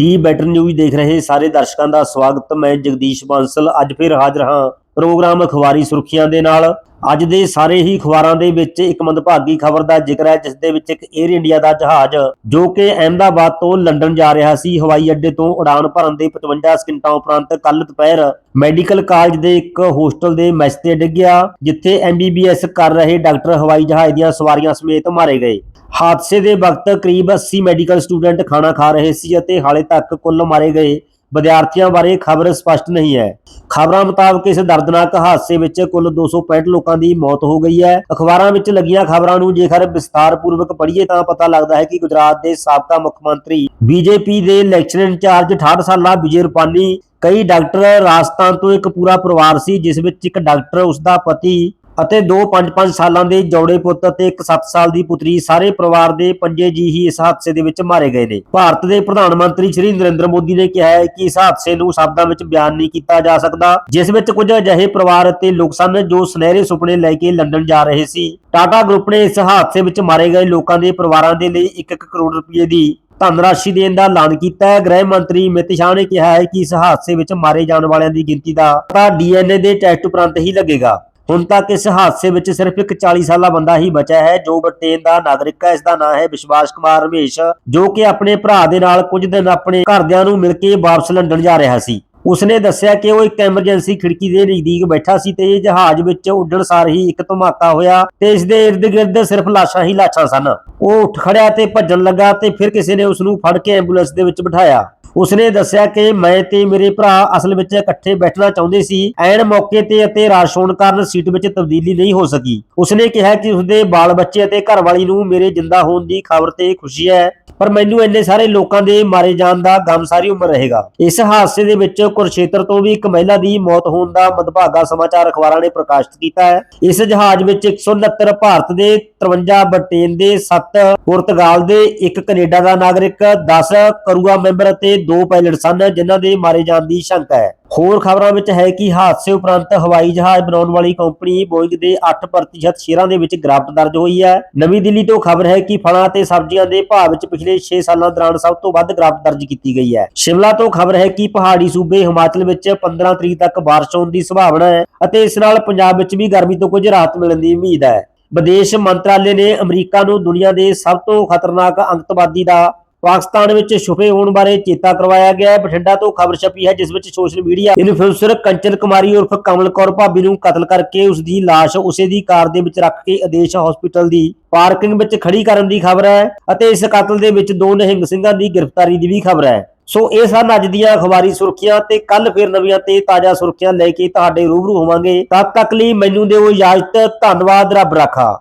D better news ਦੇਖ ਰਹੇ ਸਾਰੇ ਦਰਸ਼ਕਾਂ ਦਾ ਸਵਾਗਤ। ਮੈਂ ਜਗਦੀਸ਼ ਬਾਂਸਲ। ਅੱਜ ਫਿਰ ਹਾਜ਼ਰ ਹਾਂ ਪ੍ਰੋਗਰਾਮ ਅਖਬਾਰੀ ਸੁਰਖੀਆਂ ਦੇ ਨਾਲ। ਅੱਜ ਦੇ ਸਾਰੇ ਹੀ ਅਖਬਾਰਾਂ ਦੇ ਵਿੱਚ ਇੱਕ ਮੰਦਭਾਗੀ ਖਬਰ ਦਾ ਜ਼ਿਕਰ ਹੈ, ਜਿਸ ਦੇ ਵਿੱਚ ਇੱਕ 에ਅਰ ਇੰਡੀਆ ਦਾ ਜਹਾਜ਼, ਜੋ ਕਿ ਅਹਿਮਦਾਬਾਦ ਤੋਂ ਲੰਡਨ ਜਾ ਰਿਹਾ ਸੀ, ਹਵਾਈ ਅੱਡੇ ਤੋਂ ਉਡਾਨ ਭਰਨ ਦੇ 55 ਸਕਿੰਟਾਂ ਉਪਰੰਤ ਕੱਲ ਦੁਪਹਿਰ ਮੈਡੀਕਲ ਕਾਲਜ ਦੇ ਇੱਕ ਹੋਸਟਲ ਦੇ ਮੈਸ ਤੇ ਡਿੱਗਿਆ ਜਿੱਥੇ ਐਮਬੀਬੀਐਸ ਕਰ ਰਹੇ ਡਾਕਟਰ ਹਵਾਈ ਜਹਾਜ਼ ਦੀਆਂ ਸਵਾਰੀਆਂ ਸਮੇਤ ਮਾਰੇ ਗਏ। ਹਾਦਸੇ ਦੇ ਵਕਤ ਕਰੀਬ 80 ਮੈਡੀਕਲ ਸਟੂਡੈਂਟ ਖਾਣਾ ਖਾ ਰਹੇ ਸੀ ਅਤੇ ਹਾਲੇ ਤੱਕ ਕੁੱਲ ਮਾਰੇ ਗਏ ਵਿਦਿਆਰਥੀਆਂ ਬਾਰੇ ਖਬਰ ਸਪਸ਼ਟ ਨਹੀਂ ਹੈ। ਖਬਰਾਂ ਮੁਤਾਬਕ ਇਸ ਦਰਦਨਾਕ ਹਾਦਸੇ ਵਿੱਚ ਕੁੱਲ 265 ਲੋਕਾਂ ਦੀ ਮੌਤ ਹੋ ਗਈ ਹੈ। ਅਖਬਾਰਾਂ ਵਿੱਚ ਲੱਗੀਆਂ ਖਬਰਾਂ ਨੂੰ ਜੇਕਰ ਵਿਸਥਾਰਪੂਰਵਕ ਪੜ੍ਹੀਏ ਤਾਂ ਪਤਾ ਲੱਗਦਾ ਹੈ ਕਿ ਗੁਜਰਾਤ ਦੇ ਸਾਬਕਾ ਮੁੱਖ ਮੰਤਰੀ ਬੀਜੇਪੀ ਦੇ ਇਲੈਕਸ਼ਨ ਇੰਚਾਰਜ 68 ਸਾਲਾ ਵਿਜੇ ਰੂਪਾਨੀ, ਕਈ ਡਾਕਟਰ ਰਾਜਸਥਾਨ ਤੋਂ ਇੱਕ ਪੂਰਾ ਪਰਿਵਾਰ ਸੀ, ਜਿਸ ਵਿੱਚ ਇੱਕ ਡਾਕਟਰ ਉਸ ਦਾ ਪਤੀ ਅਤੇ ਦੋ 5-5 ਸਾਲਾਂ ਦੇ ਜੋੜੇ ਪੁੱਤ ਅਤੇ ਇੱਕ 7 ਸਾਲ ਦੀ ਪੁੱਤਰੀ ਸਾਰੇ ਪਰਿਵਾਰ ਦੇ ਪੰਜੇ ਜੀ ਹੀ ਇਸ ਹਾਦਸੇ ਦੇ ਵਿੱਚ ਮਾਰੇ ਗਏ ਨੇ। ਭਾਰਤ ਦੇ ਪ੍ਰਧਾਨ ਮੰਤਰੀ ਸ਼੍ਰੀ ਨਰਿੰਦਰ ਮੋਦੀ ਨੇ ਕਿਹਾ ਹੈ ਕਿ ਇਸ ਹਾਦਸੇ ਨੂੰ ਸ਼ਬਦਾਂ ਵਿੱਚ ਬਿਆਨ ਨਹੀਂ ਕੀਤਾ ਜਾ ਸਕਦਾ, ਜਿਸ ਵਿੱਚ ਕੁਝ ਅਜਿਹੇ ਪਰਿਵਾਰ ਅਤੇ ਲੋਕ ਸਨ ਜੋ ਸੁਨਹਿਰੇ ਸੁਪਨੇ ਲੈ ਕੇ ਲੰਡਨ ਜਾ ਰਹੇ ਸੀ। ਟਾਟਾ ਗਰੁੱਪ ਨੇ ਇਸ ਹਾਦਸੇ ਵਿੱਚ ਮਾਰੇ ਗਏ ਲੋਕਾਂ ਦੇ ਪਰਿਵਾਰਾਂ ਦੇ ਲਈ 1-1 ਕਰੋੜ ਰੁਪਏ ਦੀ ਧਨ ਰਾਸ਼ੀ ਦੇਣ ਦਾ ਐਲਾਨ ਕੀਤਾ ਹੈ। ਗ੍ਰਹਿ ਮੰਤਰੀ ਅਮਿਤ ਸ਼ਾਹ ਨੇ ਕਿਹਾ ਹੈ ਕਿ ਇਸ ਹਾਦਸੇ ਵਿੱਚ ਮਾਰੇ ਜਾਣ ਵਾਲਿਆਂ ਦੀ ਗਿਣਤੀ ਦਾ ਪਤਾ ਡੀਐਨਏ ਦੇ ਟੈਸਟ ਉਪਰੰਤ ਹੀ ਲੱਗੇਗਾ। ਹੁਣ ਤੱਕ ਇਸ ਹਾਦਸੇ ਵਿੱਚ ਸਿਰਫ ਇੱਕ 40 ਸਾਲਾ ਬੰਦਾ ਹੀ ਬਚਿਆ ਹੈ, ਜੋ ਬ੍ਰਿਟੇਨ ਦਾ ਨਾਗਰਿਕ ਹੈ ਇਸ ਦਾ ਨਾਮ ਹੈ ਵਿਸ਼ਵਾਸ ਕੁਮਾਰ ਰਮੇਸ਼, ਜੋ ਕਿ ਆਪਣੇ ਭਰਾ ਦੇ ਨਾਲ ਕੁਝ ਦਿਨ ਆਪਣੇ ਘਰਦਿਆਂ ਨੂੰ ਮਿਲ ਕੇ ਵਾਪਸ ਲੰਡਨ ਜਾ ਰਿਹਾ ਸੀ। ਉਸਨੇ ਦੱਸਿਆ ਕਿ ਉਹ ਇੱਕ ਐਮਰਜੈਂਸੀ ਖਿੜਕੀ ਦੇ ਨਜ਼ਦੀਕ ਬੈਠਾ ਸੀ ਤੇ ਇਹ ਜਹਾਜ਼ ਵਿੱਚ ਉੱਡਣ ਸਾਰ ਹੀ ਇੱਕ ਧਮਾਕਾ ਹੋਇਆ ਤੇ ਇਸ ਦੇ ਇਰਦ ਗਿਰਦ ਸਿਰਫ ਲਾਸ਼ਾਂ ਹੀ ਲਾਸ਼ਾਂ ਸਨ। ਉਹ ਉੱਠ ਖੜਿਆ ਤੇ ਭੱਜਣ ਲੱਗਾ ਤੇ ਫਿਰ ਕਿਸੇ ਨੇ ਉਸ ਨੂੰ ਫੜ ਕੇ ਐਂਬੂਲੈਂਸ ਦੇ ਵਿੱਚ ਬਿਠਾਇਆ। ਉਸਨੇ ਦੱਸਿਆ ਕਿ ਮੈਂ ਤੇ ਮੇਰੇ ਭਰਾ ਅਸਲ ਵਿੱਚ ਇਕੱਠੇ ਬੈਠਣਾ ਚਾਹੁੰਦੇ ਸੀ, ਐਨ ਮੌਕੇ ਤੇ ਅਤੇ ਰਾਸ਼ ਹੋਣ ਕਾਰਨ ਸੀਟ ਵਿੱਚ ਤਬਦੀਲੀ ਨਹੀਂ ਹੋ ਸਕੀ। ਉਸਨੇ ਕਿਹਾ ਕਿ ਉਸਦੇ ਬਾਲ ਬੱਚੇ ਅਤੇ ਘਰਵਾਲੀ ਨੂੰ ਮੇਰੇ ਜਿੰਦਾ ਹੋਣ ਦੀ ਖਬਰ ਤੇ ਖੁਸ਼ੀ ਹੈ, ਪਰ ਮੈਨੂੰ ਇੰਨੇ ਸਾਰੇ ਲੋਕਾਂ ਦੇ ਮਾਰੇ ਜਾਣ ਦਾ ਗਮ ਸਾਰੀ ਉਮਰ ਰਹੇਗਾ। ਇਸ ਹਾਦਸੇ ਦੇ ਵਿੱਚ ਕੁਰਸ਼ੇਤਰ ਤੋਂ ਵੀ ਇੱਕ ਮਹਿਲਾ ਦੀ ਮੌਤ ਹੋਣ ਦਾ ਮਦਭਾਗਾ ਸਮਾਚਾਰ ਅਖਬਾਰਾਂ ਨੇ ਪ੍ਰਕਾਸ਼ਿਤ ਕੀਤਾ ਹੈ। ਇਸ ਜਹਾਜ਼ ਵਿੱਚ 169 ਭਾਰਤ ਦੇ 53 ਬ੍ਰਿਟੇਨ ਦੇ 7 ਪੁਰਤਗਾਲ ਦੇ ਇੱਕ ਕੈਨੇਡਾ ਦਾ ਨਾਗਰਿਕ 10 ਕਰੂਆ ਮੈਂਬਰ ਅਤੇ ਦੋ ਪਾਇਲਟ ਸਨ, ਜਿਨ੍ਹਾਂ ਦੇ ਮਾਰੇ ਜਾਣ ਦੀ ਸ਼ੰਕਾ ਹੈ। ਹੋਰ ਖਬਰਾਂ ਵਿੱਚ ਹੈ ਕਿ ਹਾਦਸੇ ਉਪਰੰਤ ਹਵਾਈ ਜਹਾਜ਼ ਬਣਾਉਣ ਵਾਲੀ ਕੰਪਨੀ ਬੋਇੰਗ ਦੇ 8% ਸ਼ੇਅਰਾਂ ਦੇ ਵਿੱਚ ਗਿਰਾਵਟ ਦਰਜ ਹੋਈ ਹੈ। ਨਵੀਂ ਦਿੱਲੀ ਤੋਂ ਖਬਰ ਹੈ ਕਿ ਫਲਾਂ ਅਤੇ ਸਬਜ਼ੀਆਂ ਦੇ ਭਾਅ ਵਿੱਚ ਪਿਛਲੇ 6 ਸਾਲਾਂ ਦੌਰਾਨ ਸਭ ਤੋਂ ਵੱਧ ਗਿਰਾਵਟ ਦਰਜ ਕੀਤੀ ਗਈ ਹੈ। ਸ਼ਿਮਲਾ ਤੋਂ ਖਬਰ ਹੈ ਕਿ ਪਹਾੜੀ ਸੂਬੇ ਹਿਮਾਚਲ ਵਿੱਚ 15 ਤਰੀਕ ਤੱਕ ਬਾਰਿਸ਼ ਹੋਣ ਦੀ ਸੰਭਾਵਨਾ ਹੈ ਅਤੇ ਇਸ ਨਾਲ ਪੰਜਾਬ ਵਿੱਚ ਵੀ ਗਰਮੀ ਤੋਂ ਕੁਝ ਰਾਹਤ ਮਿਲਣ ਦੀ ਉਮੀਦ ਹੈ। ਵਿਦੇਸ਼ ਮੰਤਰਾਲੇ ਨੇ ਅਮਰੀਕਾ ਨੂੰ ਦੁਨੀਆ ਦੇ ਸਭ ਤੋਂ ਖਤਰਨਾਕ ਅੰਕਤਵਾਦੀ ਦਾ ਪਾਕਿਸਤਾਨ ਵਿੱਚ ਛੁਪੇ ਹੋਣ ਬਾਰੇ ਚੇਤਾ ਕਰਵਾਇਆ ਗਿਆ ਹੈ। ਬਠਿੰਡਾ ਤੋਂ ਖਬਰ ਛਪੀ ਹੈ, ਜਿਸ ਵਿੱਚ social media influencer Kanchan Kumari ਉਰਫ ਕਮਲ ਕੌਰ ਭਾਬੀ ਨੂੰ ਕਤਲ ਕਰਕੇ ਉਸ ਦੀ ਲਾਸ਼ ਉਸੇ ਦੀ ਕਾਰ ਦੇ ਵਿੱਚ ਰੱਖ ਕੇ ਆਦੇਸ਼ ਹਸਪੀਟਲ ਦੀ ਪਾਰਕਿੰਗ ਵਿੱਚ ਖੜੀ ਕਰਨ ਦੀ ਖਬਰ ਹੈ ਅਤੇ ਇਸ ਕਤਲ ਦੇ ਵਿੱਚ ਦੋ ਨਹਿੰਗ ਸਿੰਘਾਂ ਦੀ ਗ੍ਰਿਫਤਾਰੀ ਦੀ ਵੀ ਖਬਰ ਹੈ। ਸੋ ਇਹ ਸਨ ਅੱਜ ਦੀਆਂ ਅਖਬਾਰੀ ਸੁਰਖੀਆਂ ਤੇ ਕੱਲ ਫਿਰ ਨਵੀਆਂ ਤੇ ਤਾਜ਼ਾ ਸੁਰਖੀਆਂ ਲੈ ਕੇ ਤੁਹਾਡੇ ਰੂਬਰੂ ਹੋਵਾਂਗੇ। ਤਦ ਤੱਕ ਲਈ ਮੈਨੂੰ ਦਿਓ ਇਜਾਜ਼ਤ। ਧੰਨਵਾਦ, ਰੱਬ ਰਾਖਾ।